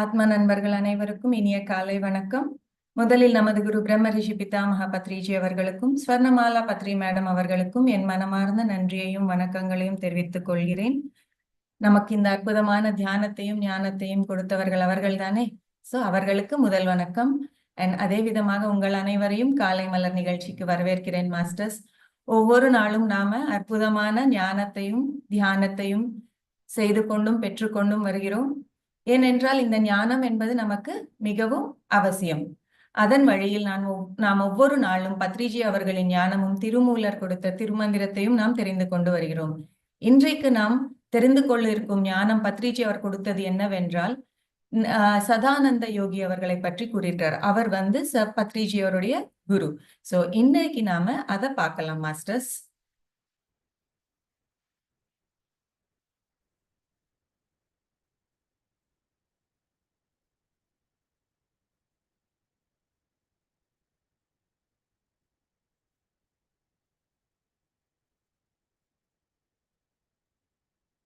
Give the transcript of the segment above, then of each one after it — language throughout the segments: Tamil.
ஆத்மா நண்பர்கள் அனைவருக்கும் இனிய காலை வணக்கம். முதலில் நமது குரு பிரம்ம ரிஷி பிதாமகா பத்ரிஜி அவர்களுக்கும் ஸ்வர்ணமாலா பத்ரி மேடம் அவர்களுக்கும் என் மனமார்ந்த நன்றியையும் வணக்கங்களையும் தெரிவித்துக் கொள்கிறேன். நமக்கு இந்த அற்புதமான தியானத்தையும் ஞானத்தையும் கொடுத்தவர்கள் அவர்கள் தானே சோ அவர்களுக்கு முதல் வணக்கம். அண்ட் அதே விதமாக உங்கள் அனைவரையும் காலை மலர் நிகழ்ச்சிக்கு வரவேற்கிறேன் மாஸ்டர்ஸ். ஒவ்வொரு நாளும் நாம அற்புதமான ஞானத்தையும் தியானத்தையும் செய்து கொண்டும் பெற்றுக்கொண்டும் வருகிறோம். ஏனென்றால் இந்த ஞானம் என்பது நமக்கு மிகவும் அவசியம். அதன் வழியில் நான் நாம் ஒவ்வொரு நாளும் பத்ரிஜி அவர்களின் ஞானமும் திருமூலர் கொடுத்த திருமந்திரத்தையும் நாம் தெரிந்து கொண்டு வருகிறோம். இன்றைக்கு நாம் தெரிந்து கொள்ள இருக்கும் ஞானம் பத்ரிஜி அவர் கொடுத்தது என்னவென்றால் சதானந்த யோகி அவர்களை பற்றி கூறிட்டார் அவர் வந்து ச பத்ரிஜி அவருடைய குரு. சோ இன்னைக்கு நாம அதை பார்க்கலாம் மாஸ்டர்ஸ்.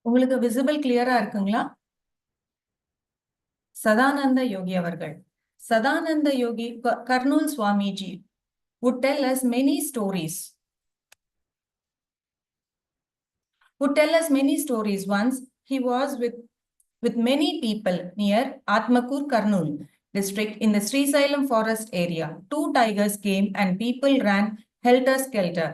உங்களுக்கு விசிபிள் கிளியரா இருக்குங்களா சதானந்த யோகி அவர்கள் சதானந்த யோகி Kurnool Swamiji would tell us many stories would tell us many stories once he was with with many people near Atmakur Karnool district in the Sri Salem forest area two tigers came and people ran helter skelter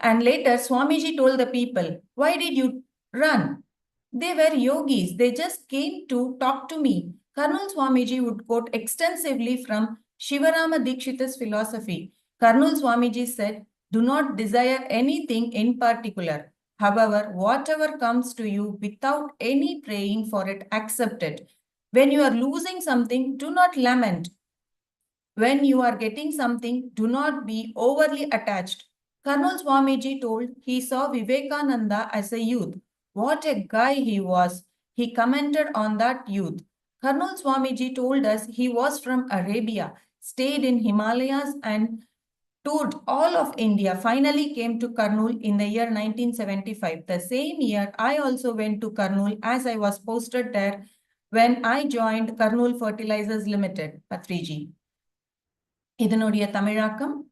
and later Swamiji told the people why did you run they were yogis. They just came to talk to me. Karnal Swamiji would quote extensively from Shivarama Dikshita's philosophy. Karnal Swamiji said, Do not desire anything in particular. However, whatever comes to you without any praying for it, accept it. When you are losing something, do not lament. When you are getting something, do not be overly attached. Karnal Swamiji told he saw Vivekananda as a youth what a guy he was. He commented on that youth. Karnal Swamiji told us he was from Arabia, stayed in Himalayas and toured all of India, finally came to Karnool in the year 1975. The same year, I also went to Karnool as I was posted there when I joined Karnool Fertilizers Limited, Patriji. இதனுடைய தமிழாக்கம்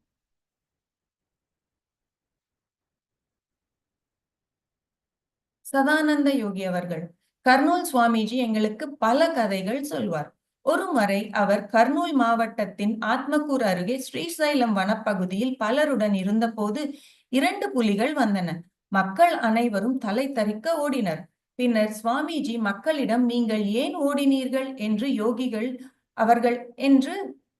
சதானந்த யோகி அவர்கள் கர்னூல் சுவாமிஜி எங்களுக்கு பல கதைகள் சொல்வார். ஒரு முறை அவர் கர்னூல் மாவட்டத்தின் ஆத்மக்கூர் அருகே ஸ்ரீசைலம் வனப்பகுதியில் பலருடன் இருந்தபோது இரண்டு புலிகள் வந்தன. மக்கள் அனைவரும் தலை தரிக்க ஓடினர். பின்னர் சுவாமிஜி மக்களிடம் நீங்கள் ஏன் ஓடினீர்கள்? என்று யோகிகள் அவர்கள் என்று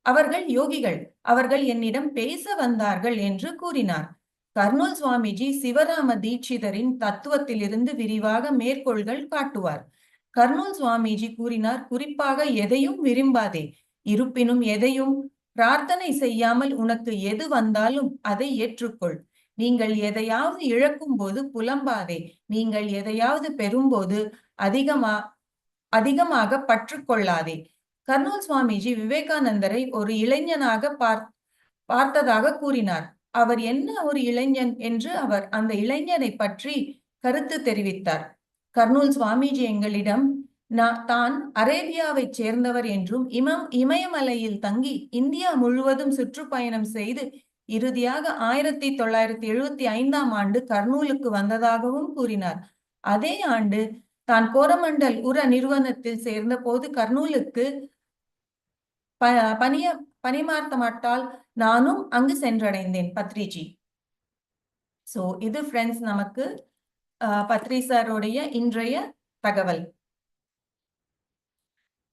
அவர்கள் யோகிகள் அவர்கள் என்னிடம் பேச வந்தார்கள் என்று கூறினார். கர்னூல் சுவாமிஜி சிவராம தீட்சிதரின் தத்துவத்திலிருந்து விரிவாக மேற்கோள்கள் காட்டுவார். கர்னூல் சுவாமிஜி கூறினார் குறிப்பாக எதையும் விரும்பாதே. இருப்பினும் எதையும் பிரார்த்தனை செய்யாமல் உனக்கு எது வந்தாலும் அதை ஏற்றுக்கொள். நீங்கள் எதையாவது இழக்கும் போது புலம்பாதே. நீங்கள் எதையாவது பெறும்போது அதிகமா அதிகமாக பற்றுக்கொள்ளாதே. கர்னூல் சுவாமிஜி விவேகானந்தரை ஒரு இளைஞனாக பார் பார்த்ததாக கூறினார். அவர் என்ன ஒரு இளைஞன் என்று அவர் அந்த இளைஞனை பற்றி கருத்து தெரிவித்தார். கர்னூல் சுவாமிஜி எங்களிடம் தான் அரேபியாவை சேர்ந்தவர் என்றும் இமம் இமயமலையில் தங்கி இந்தியா முழுவதும் சுற்றுப்பயணம் செய்து இறுதியாக ஆயிரத்தி தொள்ளாயிரத்தி எழுபத்தி ஐந்தாம் ஆண்டு கர்னூலுக்கு வந்ததாகவும் கூறினார். அதே ஆண்டு தான் கோரமண்டல் உர நிறுவனத்தில் சேர்ந்த போது கர்னூலுக்கு ப பணிய பணிமார்த்தமட்டால் நானும் அங்கு சென்றடைந்தேன் பத்ரிஜி. சோ இது ஃப்ரெண்ட்ஸ் நமக்கு பத்ரி சாரோடைய இன்றைய தகவல்.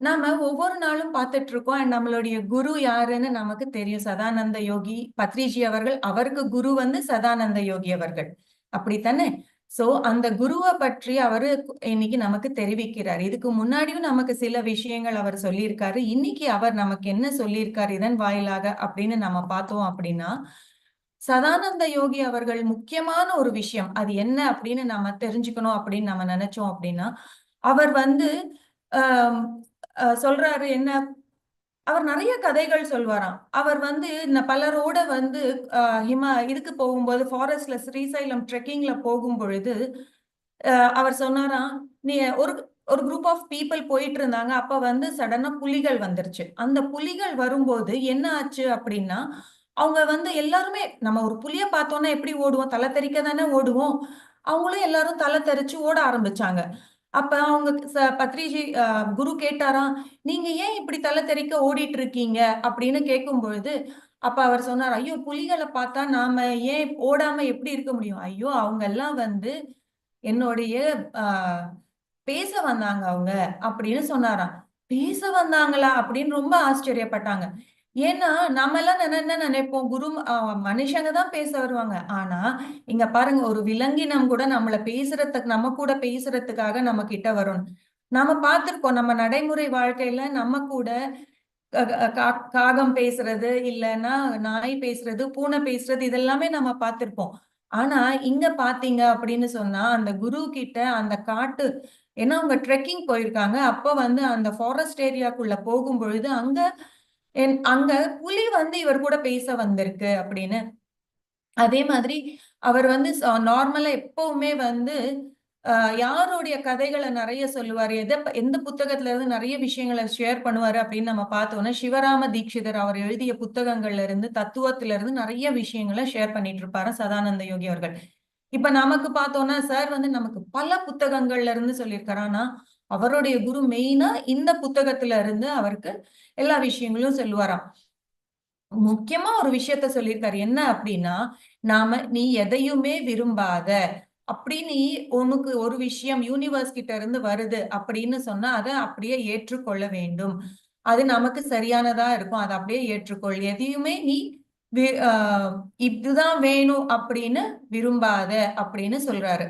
நாம ஒவ்வொரு நாளும் பார்த்துட்டு இருக்கோம் அண்ட் நம்மளுடைய குரு யாருன்னு நமக்கு தெரியும் சதானந்த யோகி பத்ரிஜி அவர்கள் அவருக்கு குரு வந்து சதானந்த யோகி அவர்கள். அப்படித்தானே? சோ அந்த குருவை பற்றி அவரு இன்னைக்கு நமக்கு தெரிவிக்கிறார். இதுக்கு முன்னாடியும் நமக்கு சில விஷயங்கள் அவர் சொல்லியிருக்காரு. இன்னைக்கு அவர் நமக்கு என்ன சொல்லியிருக்காரு இதன் வாயிலாக அப்படின்னு நம்ம பார்த்தோம் அப்படின்னா சதானந்த யோகி அவர்கள் முக்கியமான ஒரு விஷயம். அது என்ன அப்படின்னு நம்ம தெரிஞ்சுக்கணும் அப்படின்னு நம்ம நினைச்சோம் அப்படின்னா அவர் வந்து ஆஹ் சொல்றாரு என்ன அவர் நிறைய கதைகள் சொல்வாராம். அவர் வந்து இந்த பலரோட வந்து ஹிமா இதுக்கு போகும்போது ஃபாரஸ்ட்ல ஸ்ரீசைலம் ட்ரெக்கிங்ல போகும் பொழுது அவர் சொன்னாராம் நீ ஒரு ஒரு குரூப் ஆஃப் பீப்புள் போயிட்டு இருந்தாங்க. அப்ப வந்து சடனா புலிகள் வந்துருச்சு. அந்த புலிகள் வரும்போது என்ன ஆச்சு அப்படின்னா அவங்க வந்து எல்லாருமே நம்ம ஒரு புலிய பார்த்தோன்னா எப்படி ஓடுவோம்? தலை தெறிக்க தானே ஓடுவோம்? அவங்களும் எல்லாரும் தலை தெரிச்சு ஓட ஆரம்பிச்சாங்க. அப்ப அவங்க ச- பத்ரிஜி குரு கேட்டாராம் நீங்க ஏன் இப்படி தலை தெறிக்க ஓடிட்டு இருக்கீங்க அப்படின்னு கேட்கும் பொழுது அப்ப அவர் சொன்னார் ஐயோ புலிகளை பார்த்தா நாம ஏன் ஓடாம எப்படி இருக்க முடியும்? ஐயோ அவங்க எல்லாம் வந்து என்னுடைய பேச வந்தாங்க அவங்க அப்படின்னு சொன்னாராம். பேச வந்தாங்களா? அப்படின்னு ரொம்ப ஆச்சரியப்பட்டாங்க. ஏன்னா நம்ம எல்லாம் நினை- என்ன நினைப்போம்? குரு மனுஷங்க தான் பேச வருவாங்க. ஆனா இங்க பாருங்க ஒரு விலங்கினம் கூட நம்மள பேசுறதுக்கு நம்ம கூட பேசுறதுக்காக நம்ம கிட்ட வரும் நாம பார்த்திருக்கோம் நம்ம நடைமுறை வாழ்க்கையில நம்ம கூட க- காகம் பேசுறது இல்லைன்னா நாய் பேசுறது பூனை பேசுறது இதெல்லாமே நம்ம பார்த்திருப்போம். ஆனா இங்க பாத்தீங்க அப்படின்னு சொன்னா அந்த குரு கிட்ட அந்த காட்டு ஏன்னா அவங்க ட்ரெக்கிங் போயிருக்காங்க. அப்ப வந்து அந்த ஃபாரஸ்ட் ஏரியாக்குள்ள போகும் பொழுது அங்க அங்க புலி வந்து இவர் கூட பேச வந்திருக்கு அப்படின்னு. அதே மாதிரி அவர் வந்து நார்மலா எப்பவுமே வந்து யாருடைய கதைகளை நிறைய சொல்லுவார் எதை எந்த புத்தகத்துல இருந்து நிறைய விஷயங்களை ஷேர் பண்ணுவாரு அப்படின்னு நம்ம பார்த்தோம்னா சிவராம தீட்சிதர் அவர் எழுதிய புத்தகங்கள்ல இருந்து தத்துவத்துல இருந்து நிறைய விஷயங்களை ஷேர் பண்ணிட்டு இருப்பாரு சதானந்த யோகி அவர்கள். இப்ப நமக்கு பார்த்தோம்னா சார் வந்து நமக்கு பல புத்தகங்கள்ல இருந்து சொல்லியிருக்காரு. ஆனா அவருடைய குரு மெயினா இந்த புத்தகத்துல இருந்து அவருக்கு எல்லா விஷயங்களும் சொல்லுவாராம். முக்கியமா ஒரு விஷயத்த சொல்லியிருக்காரு. என்ன அப்படின்னா நாம நீ எதையுமே விரும்பாத அப்படி நீ உனக்கு ஒரு விஷயம் யூனிவர்ஸ் கிட்ட இருந்து வருது அப்படின்னு சொன்னா அதை அப்படியே ஏற்றுக்கொள்ள வேண்டும். அது நமக்கு சரியானதா இருக்கும். அதை அப்படியே ஏற்றுக்கொள். எதையுமே நீ வி- இதுதான் வேணும் அப்படின்னு விரும்பாத அப்படின்னு சொல்றாரு.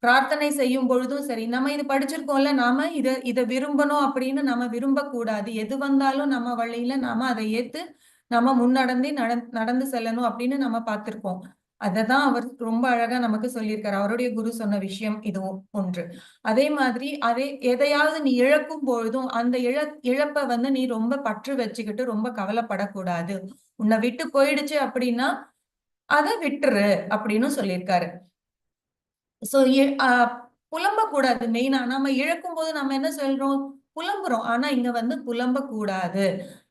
பிரார்த்தனை செய்யும் பொழுதும் சரி நம்ம இது படிச்சிருக்கோம்ல நாம இதை இதை விரும்பணும் அப்படின்னு நம்ம விரும்பக்கூடாது. எது வந்தாலும் நம்ம வழியில நாம அதை ஏத்து நம்ம முன்னடந்து நட- நடந்து செல்லணும் அப்படின்னு நம்ம பார்த்திருக்கோம். அததான் அவர் ரொம்ப அழகா நமக்கு சொல்லியிருக்காரு. அவருடைய குரு சொன்ன விஷயம் இது ஒன்று. அதே மாதிரி அதே எதையாவது நீ இழக்கும் பொழுதும் அந்த இழ இழப்ப வந்து நீ ரொம்ப பற்று வச்சுக்கிட்டு ரொம்ப கவலைப்படக்கூடாது. உன்னை விட்டு போயிடுச்சு அப்படின்னா அதை விட்டுரு அப்படின்னு சொல்லியிருக்காரு. சோ புலம்ப கூடாது மெயினா நம்ம இழக்கும் போது நம்ம என்ன சொல்றோம்? புலம்புறோம். ஆனா இங்க வந்து புலம்ப கூடாது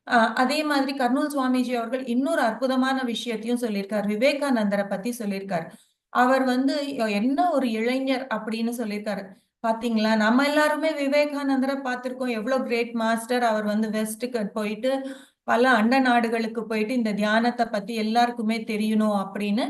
ஆஹ் அதே மாதிரி கர்னூல் சுவாமிஜி அவர்கள் இன்னொரு அற்புதமான விஷயத்தையும் சொல்லியிருக்கார். விவேகானந்தரை பத்தி சொல்லியிருக்காரு. அவர் வந்து என்ன ஒரு இளைஞர் அப்படின்னு சொல்லியிருக்காரு. பாத்தீங்களா? நம்ம எல்லாருமே விவேகானந்தரை பார்த்திருக்கோம். எவ்வளவு கிரேட் மாஸ்டர் அவர் வந்து வெஸ்ட்டுக்கு போயிட்டு பல அண்ட நாடுகளுக்கு போயிட்டு இந்த தியானத்தை பத்தி எல்லாருக்குமே தெரியணும் அப்படின்னு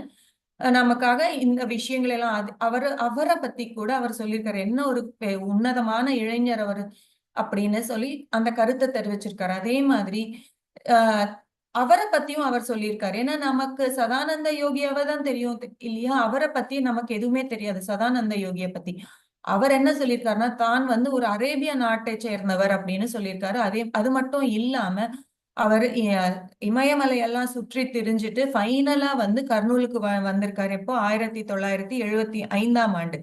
நமக்காக இந்த விஷயங்கள் எல்லாம் அது அவர் அவரை பத்தி கூட அவர் சொல்லியிருக்காரு. என்ன ஒரு பெ- உன்னதமான இளைஞர் அவர் அப்படின்னு சொல்லி அந்த கருத்தை தெரிவிச்சிருக்காரு. அதே மாதிரி ஆஹ் அவரை பத்தியும் அவர் சொல்லியிருக்காரு. ஏன்னா நமக்கு சதானந்த யோகியாவை தான் தெரியும் இல்லையா? அவரை பத்தி நமக்கு எதுவுமே தெரியாது சதானந்த யோகிய பத்தி. அவர் என்ன சொல்லியிருக்காருன்னா தான் வந்து ஒரு அரேபிய நாட்டை சேர்ந்தவர் அப்படின்னு சொல்லியிருக்காரு. அதே அது மட்டும் இல்லாம அவர் இமயமலையெல்லாம் சுற்றி திரிஞ்சுட்டு ஃபைனலா வந்து கர்னூலுக்கு வ- வந்திருக்காரு. எப்போ? ஆயிரத்தி தொள்ளாயிரத்தி எழுபத்தி ஐந்தாம் ஆண்டு.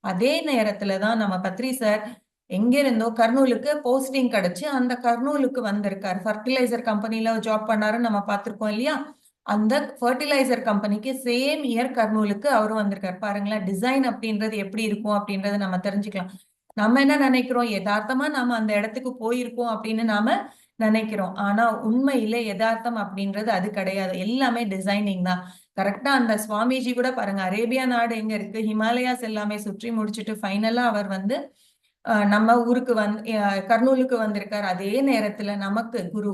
அதே நேரத்துல தான் நம்ம பத்ரி சார் எங்கிருந்தோ கர்னூலுக்கு போஸ்டிங் கிடைச்சு அந்த கர்னூலுக்கு வந்திருக்காரு. ஃபர்டிலைசர் கம்பெனில ஜாப் பண்ணாருன்னு நம்ம பார்த்திருக்கோம் இல்லையா? அந்த ஃபர்டிலைசர் கம்பெனிக்கு சேம் இயர் கர்னூலுக்கு அவரும் வந்திருக்காரு. பாருங்களேன் டிசைன் அப்படின்றது எப்படி இருக்கும் அப்படின்றத நம்ம தெரிஞ்சுக்கலாம். நம்ம என்ன நினைக்கிறோம்? யதார்த்தமா நாம அந்த இடத்துக்கு போயிருக்கோம் அப்படின்னு நாம நினைக்கிறோம். ஆனா உண்மையிலே யதார்த்தம் அப்படின்றது அது கிடையாது. எல்லாமே டிசைனிங் தான். கரெக்டா அந்த சுவாமிஜி கூட பாருங்க அரேபியா நாடு எங்க இருக்கு? ஹிமாலயாஸ் எல்லாமே சுற்றி முடிச்சுட்டு ஃபைனலா அவர் வந்து நம்ம ஊருக்கு வந் கர்னூலுக்கு வந்திருக்காரு. அதே நேரத்துல நமக்கு குரு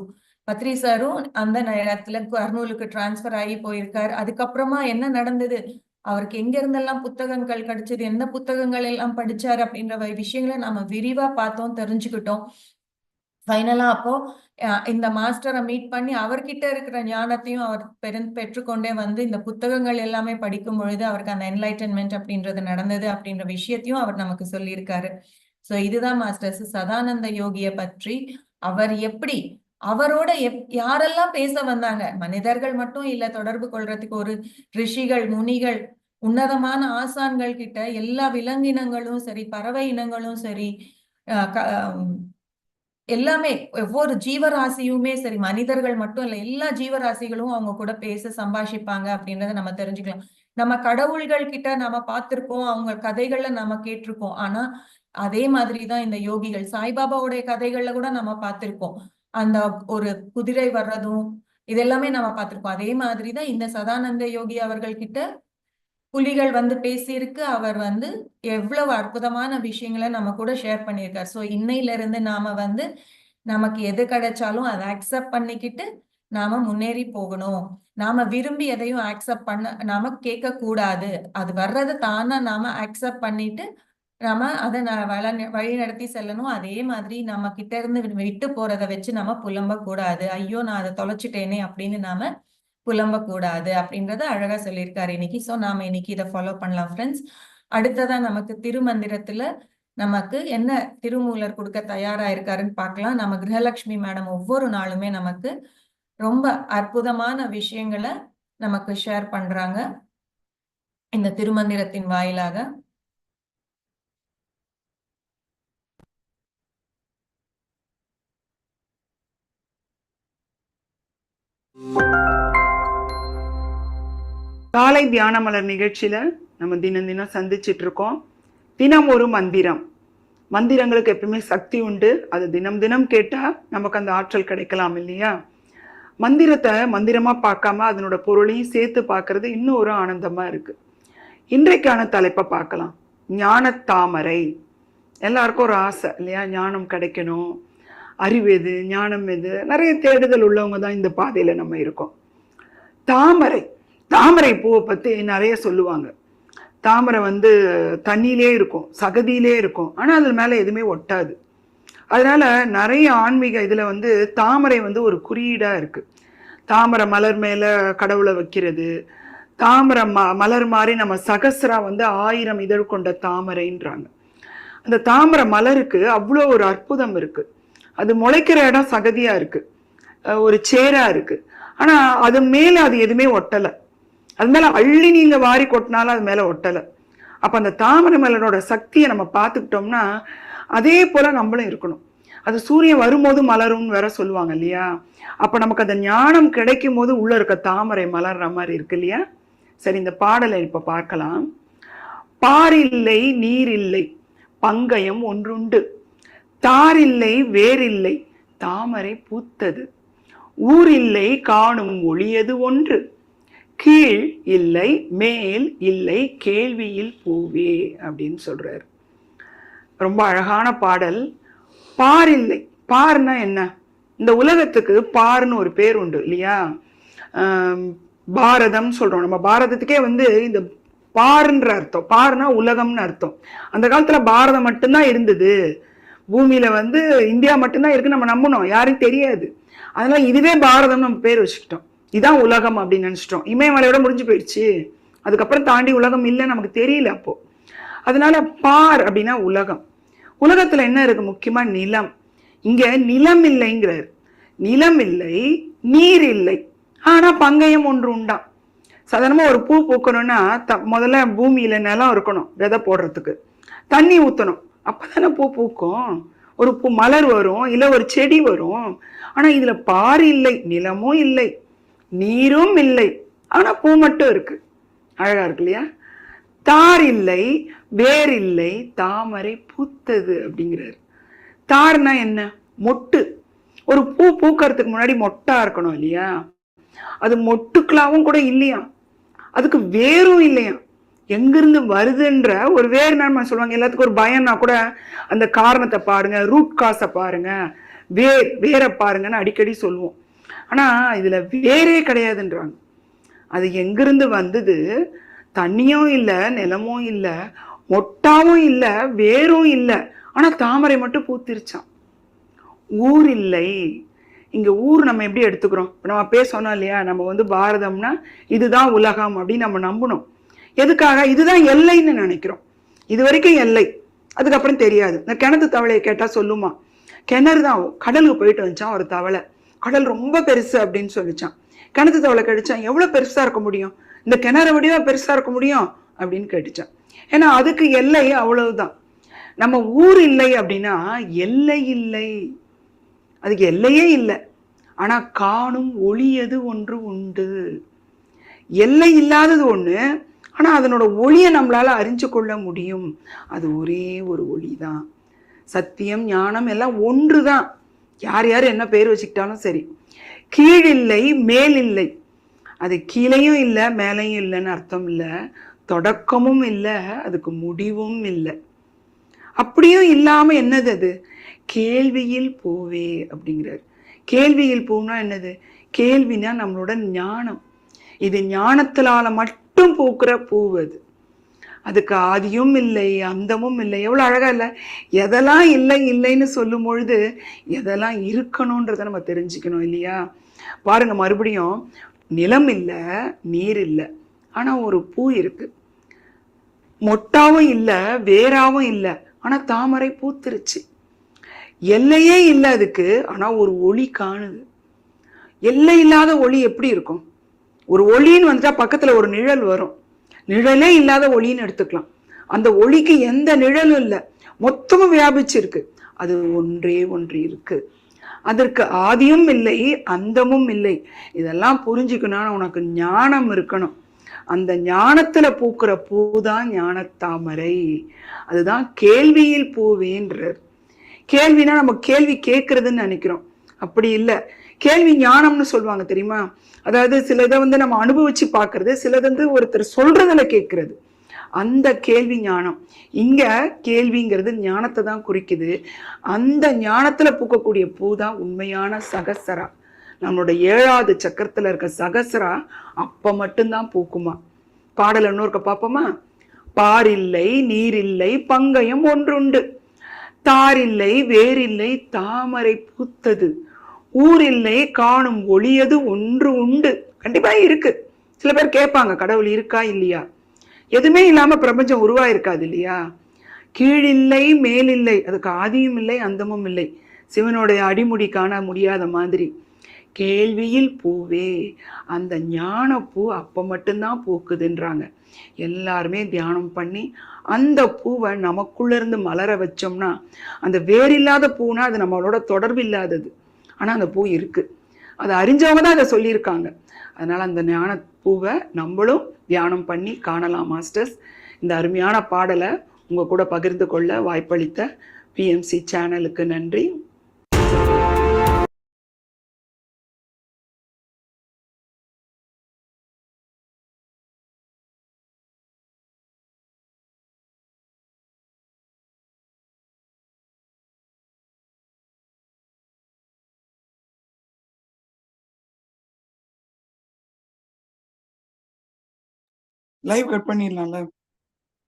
பத்ரி சாரும் அந்த நேரத்துல கர்னூலுக்கு டிரான்ஸ்பர் ஆகி போயிருக்காரு. அதுக்கப்புறமா என்ன நடந்தது? அவருக்கு எங்க இருந்தெல்லாம் புத்தகங்கள் கிடைச்சது? எந்த புத்தகங்கள் எல்லாம் படிச்சாரு அப்படின்ற விஷயங்களை நாம விரிவா பார்த்தோம் தெரிஞ்சுக்கிட்டோம். ஃபைனலா அப்போ இந்த மாஸ்டரை மீட் பண்ணி அவர்கிட்ட இருக்கிற ஞானத்தையும் அவர் பெரு பெற்றுக்கொண்டே வந்து இந்த புத்தகங்கள் எல்லாமே படிக்கும் பொழுது அவருக்கு அந்த என்லைட்டன்மெண்ட் அப்படின்றது நடந்தது அப்படின்ற விஷயத்தையும் அவர் நமக்கு சொல்லியிருக்காரு. ஸோ இதுதான் மாஸ்டர்ஸ் சதானந்த யோகியை பற்றி அவர் எப்படி அவரோட எப் யாரெல்லாம் பேச வந்தாங்க மனிதர்கள் மட்டும் இல்ல தொடர்பு கொள்றதுக்கு ஒரு ரிஷிகள் முனிகள் உன்னதமான ஆசான்கள் கிட்ட எல்லா விலங்கினங்களும் சரி பறவை இனங்களும் சரி க- எல்லாமே ஒவ்வொரு ஜீவராசியுமே சரி மனிதர்கள் மட்டும் இல்ல எல்லா ஜீவராசிகளும் அவங்க கூட பேச சம்பாஷிப்பாங்க அப்படின்றத நம்ம தெரிஞ்சுக்கலாம். நம்ம கடவுள்கள் கிட்ட நம்ம பார்த்திருக்கோம் அவங்க கதைகள்ல நம்ம கேட்டிருக்கோம். ஆனா அதே மாதிரிதான் இந்த யோகிகள். சாய்பாபாவுடைய கதைகள்ல கூட நம்ம பார்த்திருக்கோம். அந்த ஒரு குதிரை வர்றதும் இதெல்லாமே நம்ம பார்த்திருக்கோம். அதே மாதிரிதான் இந்த சதானந்த யோகி அவர்கள் கிட்ட புலிகள் வந்து பேசியிருக்கு. அவர் வந்து எவ்வளவு அற்புதமான விஷயங்களை நம்ம கூட ஷேர் பண்ணியிருக்கார். ஸோ இன்னையில இருந்து நாம வந்து நமக்கு எது கிடைச்சாலும் அதை அக்செப்ட் பண்ணிக்கிட்டு நாம முன்னேறி போகணும். நாம விரும்பி எதையும் அக்செப்ட் பண்ண நாம கேட்க கூடாது அது வர்றது தானா நாம அக்செப்ட் பண்ணிட்டு நாம அதை வழி நடத்தி செல்லணும். அதே மாதிரி நம்ம கிட்ட இருந்து விட்டு போறதை வச்சு நம்ம புலம்ப கூடாது ஐயோ நான் அதை தொலைச்சிட்டேனே அப்படின்னு நாம புலம்ப கூடாது அப்படின்றத அழகா சொல்லியிருக்காரு. இன்னைக்கு சோ நாம இன்னைக்கு இதை ஃபாலோ பண்ணலாம் ஃப்ரெண்ட்ஸ் அடுத்ததா நமக்கு திருமந்திரத்துல நமக்கு என்ன திருமூலர் கொடுக்க தயாரா இருக்காருன்னு பார்க்கலாம். நம்ம கிரகலட்சுமி மேடம் ஒவ்வொரு நாளுமே நமக்கு ரொம்ப அற்புதமான விஷயங்களை நமக்கு ஷேர் பண்றாங்க. இந்த திருமந்திரத்தின் வாயிலாக. காலை தியான மலர் நிகழ்ச்சியில் நம்ம தினம் தினம் சந்திச்சுட்டு இருக்கோம். தினம் ஒரு மந்திரம். மந்திரங்களுக்கு எப்பவுமே சக்தி உண்டு. அது தினம் தினம் கேட்டால் நமக்கு அந்த ஆற்றல் கிடைக்கலாம் இல்லையா? மந்திரத்தை மந்திரமாக பார்க்காம அதனோட பொருளையும் சேர்த்து பார்க்கறது இன்னும் ஒரு ஆனந்தமாக இருக்குது இன்றைக்கான தலைப்பை பார்க்கலாம். ஞான தாமரை. எல்லாருக்கும் ஒரு ஆசை இல்லையா? ஞானம் கிடைக்கணும். அறிவு எது? ஞானம் எது? நிறைய தேடுதல் உள்ளவங்க தான் இந்த பாதையில் நம்ம இருக்கோம். தாமரை. தாமரை பூவை பற்றி நிறைய சொல்லுவாங்க. தாமரை வந்து தண்ணியிலே இருக்கும் சகதியிலே இருக்கும். ஆனால் அதில் மேலே எதுவுமே ஒட்டாது. அதனால் நிறைய ஆன்மீக இதில் வந்து தாமரை வந்து ஒரு குறியீடாக இருக்குது தாமரை மலர் மேலே கடவுளை வைக்கிறது. தாமரை ம மலர் மாதிரி நம்ம சகசரா வந்து ஆயிரம் இதழ் கொண்ட தாமரைன்றாங்க. அந்த தாமரை மலருக்கு அவ்வளோ ஒரு அற்புதம் இருக்குது அது முளைக்கிற இடம் சகதியாக இருக்குது ஒரு சேராக இருக்குது ஆனால் அது மேலே அது எதுவுமே ஒட்டலை. அது மேலே அள்ளி நீங்கள் வாரி கொட்டினாலும் அது மேலே ஒட்டலை. அப்போ அந்த தாமரை மலரோட சக்தியை நம்ம பார்த்துக்கிட்டோம்னா அதே போல் நம்மளும் இருக்கணும். அது சூரியன் வரும்போது மலரும்னு வேற சொல்லுவாங்க இல்லையா? அப்போ நமக்கு அந்த ஞானம் கிடைக்கும் போது உள்ளே இருக்க தாமரை மலர்ற மாதிரி இருக்கு இல்லையா? சரி இந்த பாடலை இப்போ பார்க்கலாம். பாரில்லை நீரில்லை பங்கயம் ஒன்றுண்டு. தாரில்லை வேறில்லை தாமரை பூத்தது. ஊரில்லை காணும் ஒளியது ஒன்று. கீழ் இல்லை மேல் இல்லை கேள்வியில் பூவே அப்படின்னு சொல்றாரு. ரொம்ப அழகான பாடல். பார் இல்லை. பார்னா என்ன? இந்த உலகத்துக்கு பார்னு ஒரு பேர் உண்டு இல்லையா? பாரதம் சொல்றோம். நம்ம பாரதத்துக்கே வந்து இந்த பார்ன்ற அர்த்தம். பார்னா உலகம்னு அர்த்தம். அந்த காலத்துல பாரதம் மட்டும்தான் இருந்தது. பூமியில வந்து இந்தியா மட்டும்தான் இருக்கு நம்ம நம்பணும் யாரும் தெரியாது. அதனால இதுவே பாரதம் நம்ம பேர் வச்சுக்கிட்டோம். இதான் உலகம் அப்படின்னு நினச்சிட்டோம். இமயமலையோட முடிஞ்சு போயிடுச்சு. அதுக்கப்புறம் தாண்டி உலகம் இல்லைன்னு நமக்கு தெரியல அப்போது அதனால பார் அப்படின்னா உலகம். உலகத்தில் என்ன இருக்குது முக்கியமாக நிலம். இங்கே நிலம் இல்லைங்கிறார். நிலம் இல்லை நீர் இல்லை. ஆனால் பங்கயம் ஒன்று உண்டாம் சாதாரணமாக ஒரு பூ பூக்கணும்னா த முதல்ல பூமியில் நிலம் இருக்கணும் விதை போடுறதுக்கு. தண்ணி ஊற்றணும் அப்போ தானே பூ பூக்கும். ஒரு பூ மலர் வரும் இல்லை ஒரு செடி வரும். ஆனால் இதில் பார் இல்லை நிலமும் இல்லை. நீரும் இல்லை. ஆனா பூ மட்டும் இருக்கு. அழகா இருக்கு இல்லையா? தார் இல்லை வேர் இல்லை தாமரை பூத்தது அப்படிங்கிறாரு. தார்னா என்ன? மொட்டு. ஒரு பூ பூக்கிறதுக்கு முன்னாடி மொட்டா இருக்கணும் இல்லையா? அது மொட்டுக்களாவும் கூட இல்லையா? அதுக்கு வேரும் இல்லையா? எங்கிருந்து வருதுன்ற ஒரு வேறு நம்ம சொல்லுவாங்க எல்லாத்துக்கும் ஒரு பயம்னா கூட அந்த காரணத்தை பாருங்க ரூட் காசை பாருங்க. வேர் வேரை பாருங்கன்னு அடிக்கடி சொல்லுவோம். ஆனால் இதில் வேறே கிடையாதுன்றாங்க. அது எங்கிருந்து வந்தது? தண்ணியும் இல்லை நிலமும் இல்லை மொட்டாவும் இல்லை வேரும் இல்லை. ஆனால் தாமரை மட்டும் பூத்திருச்சான் ஊர் இல்லை. இங்கே ஊர் நம்ம எப்படி எடுத்துக்கிறோம்? இப்போ நம்ம பேசணும் இல்லையா நம்ம வந்து பாரதம்னா இதுதான் உலகம் அப்படின்னு நம்ம நம்பணும் எதுக்காக? இதுதான் எல்லைன்னு நினைக்கிறோம். இது வரைக்கும் எல்லை. அதுக்கப்புறம் தெரியாது. இந்த கிணத்து தவளையை கேட்டால் சொல்லுமா? கிணறு தான். கடலுக்கு போயிட்டு வந்துச்சான் ஒரு தவளை. கடல் ரொம்ப பெருசு அப்படின்னு சொல்லிச்சான். கிணத்து தவளை கடிச்சான். எவ்வளோ பெருசாக இருக்க முடியும்? இந்த கிணறு வடிவா பெருசாக இருக்க முடியும்? அப்படின்னு கேட்டுச்சான். ஏன்னா அதுக்கு எல்லை அவ்வளவுதான். நம்ம ஊர் இல்லை அப்படின்னா எல்லை இல்லை. அதுக்கு எல்லையே இல்லை. ஆனால் காணும் ஒளியது ஒன்று உண்டு. எல்லை இல்லாதது ஒன்று ஆனால் அதனோட ஒளியை நம்மளால் அறிஞ்சு கொள்ள முடியும். அது ஒரே ஒரு ஒளி தான் சத்தியம் ஞானம் எல்லாம் ஒன்று தான் யார் யார் என்ன பேர் வச்சுக்கிட்டாலும் சரி. கீழில்லை மேல் இல்லை அது கீழையும் இல்லை மேலையும் இல்லைன்னு அர்த்தம் இல்லை. தொடக்கமும் இல்லை அதுக்கு முடிவும் இல்லை. அப்படியும் இல்லாமல் என்னது அது? கேள்வியில் போவே அப்படிங்கிறார். கேள்வியில் பூனா என்னது? கேள்வினா நம்மளோட ஞானம். இது ஞானத்தினால மட்டும் பூக்கிற பூவு அது. அதுக்கு ஆதியும் இல்லை அந்தமும் இல்லை. எவ்வளோ அழகாக இல்லை? எதெல்லாம் இல்லை இல்லைன்னு சொல்லும் பொழுது எதெல்லாம் இருக்கணுன்றதை நம்ம தெரிஞ்சுக்கணும் இல்லையா? பாருங்கள் மறுபடியும் நிலம் இல்லை நீர் இல்லை. ஆனால் ஒரு பூ இருக்குது மொட்டாவும் இல்லை வேறாவும் இல்லை. ஆனால் தாமரை பூத்துருச்சு. எல்லையே இல்லை அதுக்கு ஆனால் ஒரு ஒளி காணுது. எல்லை இல்லாத ஒளி எப்படி இருக்கும்? ஒரு ஒளின்னு வந்துட்டா பக்கத்தில் ஒரு நிழல் வரும். நிழலே இல்லாத ஒளின்னு எடுத்துக்கலாம். அந்த ஒளிக்கு எந்த நிழலும் இல்லை. மொத்தமும் வியாபிச்சிருக்கு. அது ஒன்றே ஒன்று இருக்கு. அதற்கு ஆதியும் இல்லை அந்தமும் இல்லை. இதெல்லாம் புரிஞ்சுக்கணும்னா உனக்கு ஞானம் இருக்கணும். அந்த ஞானத்துல பூக்கிற பூதான் ஞானத்தாமரை. அதுதான் கேள்வியில் பூவேன்றார் கேள்வினா நம்ம கேள்வி கேட்கறதுன்னு நினைக்கிறோம். அப்படி இல்லை. கேள்வி ஞானம்னு சொல்லுவாங்க தெரியுமா? அதாவது சில இதை வந்து நம்ம அனுபவிச்சு பார்க்கறது சிலது வந்து ஒருத்தர் சொல்றதுல கேட்கறது. அந்த கேள்வி ஞானம். இங்க கேள்விங்கிறது ஞானத்தை தான் குறிக்குது. அந்த ஞானத்துல பூக்கக்கூடிய பூ தான் உண்மையான சகசரா. நம்மளோட ஏழாவது சக்கரத்துல இருக்க சகசரா அப்ப மட்டும்தான் பூக்குமா? பாடல் இன்னொருக்க பார்ப்போமா? பாரில்லை நீரில்லை பங்கயம் ஒன்றுண்டு. தாரில்லை வேரில்லை தாமரை பூத்தது. ஊரில்லை காணும் ஒளியது ஒன்று உண்டு. கண்டிப்பாக இருக்கு. சில பேர் கேட்பாங்க கடவுள் இருக்கா இல்லையா? எதுவுமே இல்லாமல் பிரபஞ்சம் உருவாயிருக்காது இல்லையா? கீழில்லை மேலில்லை அதுக்கு ஆதியும் இல்லை அந்தமும் இல்லை. சிவனுடைய அடிமுடி காண முடியாத மாதிரி. கேள்வியில் பூவே அந்த ஞான பூ அப்போ மட்டும்தான் பூக்குதுன்றாங்க. எல்லாருமே தியானம் பண்ணி அந்த பூவை நமக்குள்ளேருந்து மலர வச்சோம்னா அந்த வேறில்லாத பூனா அது நம்மளோட தொடர்பு இல்லாதது ஆனால் அந்த பூ இருக்குது அதை அறிஞ்சவங்க தான் அதை சொல்லியிருக்காங்க. அதனால் அந்த ஞான பூவை நம்மளும் தியானம் பண்ணி காணலாம் மாஸ்டர்ஸ். இந்த அருமையான பாடலை உங்கள் கூட பகிர்ந்து கொள்ள வாய்ப்பளித்த பிஎம்சி சேனலுக்கு நன்றி. Live cut பண்ணிடலாம்ல